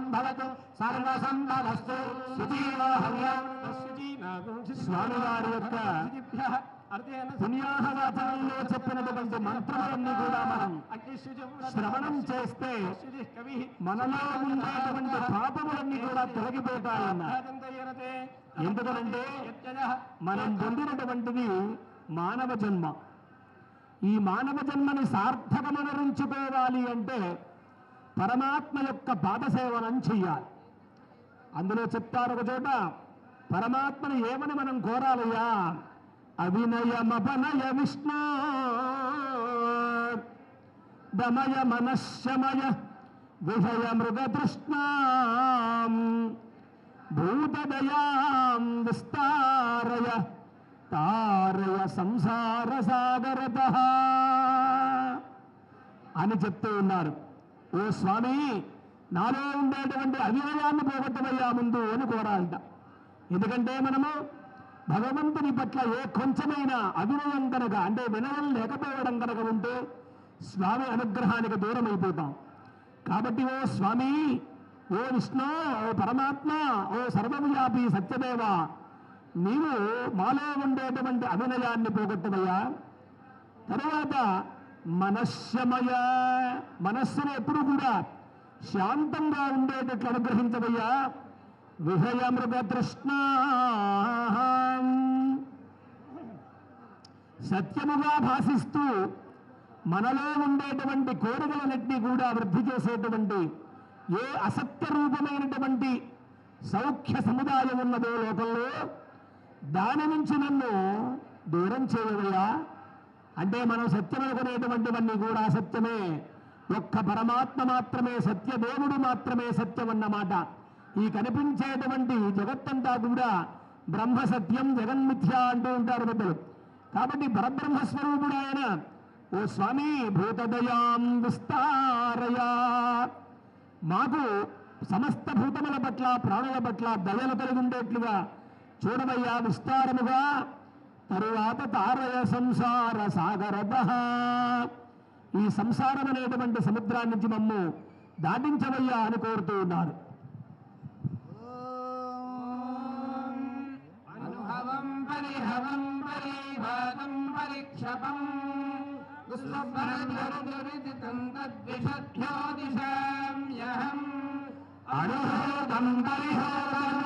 సంభవతు సర్వసంపదస్తు స్వామివారి యొక్క పుణ్యాహవాచనంలో చెప్పినటువంటి మంత్రాలన్నీ కూడా మనం శ్రవణం చేస్తే మనలో ఉండేటువంటి పాపములన్నీ కూడా తొలగిపోతాయన్నారు ఎందుకనంటే మనం పొందినటువంటిది మానవ జన్మ. ఈ మానవ జన్మని సార్థకమనరించుకోవాలి అంటే పరమాత్మ యొక్క పాదసేవనం చెయ్యాలి. అందులో చెప్తారు ఒక చోట పరమాత్మను ఏమని మనం కోరాలయ్యా? అవినయమపనయ విష్ణు. దమయ మనశ్శమయ విషయ మృగతృష్ణ. భూతదయాం విస్తారయ తారయ సంసార సాగరత అని చెప్తూ ఉన్నారు. ఓ స్వామి నాలో ఉండేటువంటి అవినయాన్ని పోగొట్టమయ్యా ముందు అని కోరాలంట. ఎందుకంటే మనము భగవంతుని పట్ల ఏ కొంచెమైనా అవినయం కనుక అంటే వినయం లేకపోవడం కనుక ఉంటే స్వామి అనుగ్రహానికి దూరం అయిపోతాం కాబట్టి ఓ స్వామి ఓ విష్ణు ఓ పరమాత్మ ఓ సర్వవ్యాపి సత్యదేవ నీవు మాలో ఉండేటువంటి అభినయాన్ని పోగొట్టవయ్యా. తరువాత మనశ్శమయ మనస్సును ఎప్పుడు కూడా శాంతంగా ఉండేటట్లు అనుగ్రహించవయ్యా. విహయ తృష్ణ సత్యముగా భాషిస్తూ మనలో ఉండేటువంటి కోరికలన్నింటినీ కూడా వృద్ధి చేసేటువంటి ఏ అసత్య రూపమైనటువంటి సౌఖ్య సముదాయం ఉన్నదో లోకంలో దాని నుంచి నన్ను దూరం చేయవయ్యా. అంటే మనం సత్యమనుకునేటువంటివన్నీ కూడా అసత్యమే ఒక్క పరమాత్మ మాత్రమే సత్య దేవుడు మాత్రమే సత్యం అన్నమాట ఈ కనిపించేటువంటి జగత్తంతా కూడా బ్రహ్మ సత్యం జగన్మిథ్య అంటూ ఉంటారు పెద్దలు. కాబట్టి పరబ్రహ్మస్వరూపుడు ఆయన ఓ స్వామి భూతదయాం విస్తారయా. మాకు సమస్త భూతముల పట్ల ప్రాణుల పట్ల దయలు కలిగి ఉండేట్లుగా చూడవయ్యా విస్తారముగా తరువాత తారయ సంసార సాగరద ఈ సంసారం అనేటువంటి సముద్రాన్ని నుంచి మమ్ము దాటించవయ్యా అని కోరుతూ ఉన్నారు. అనుహోదం పరిహోదం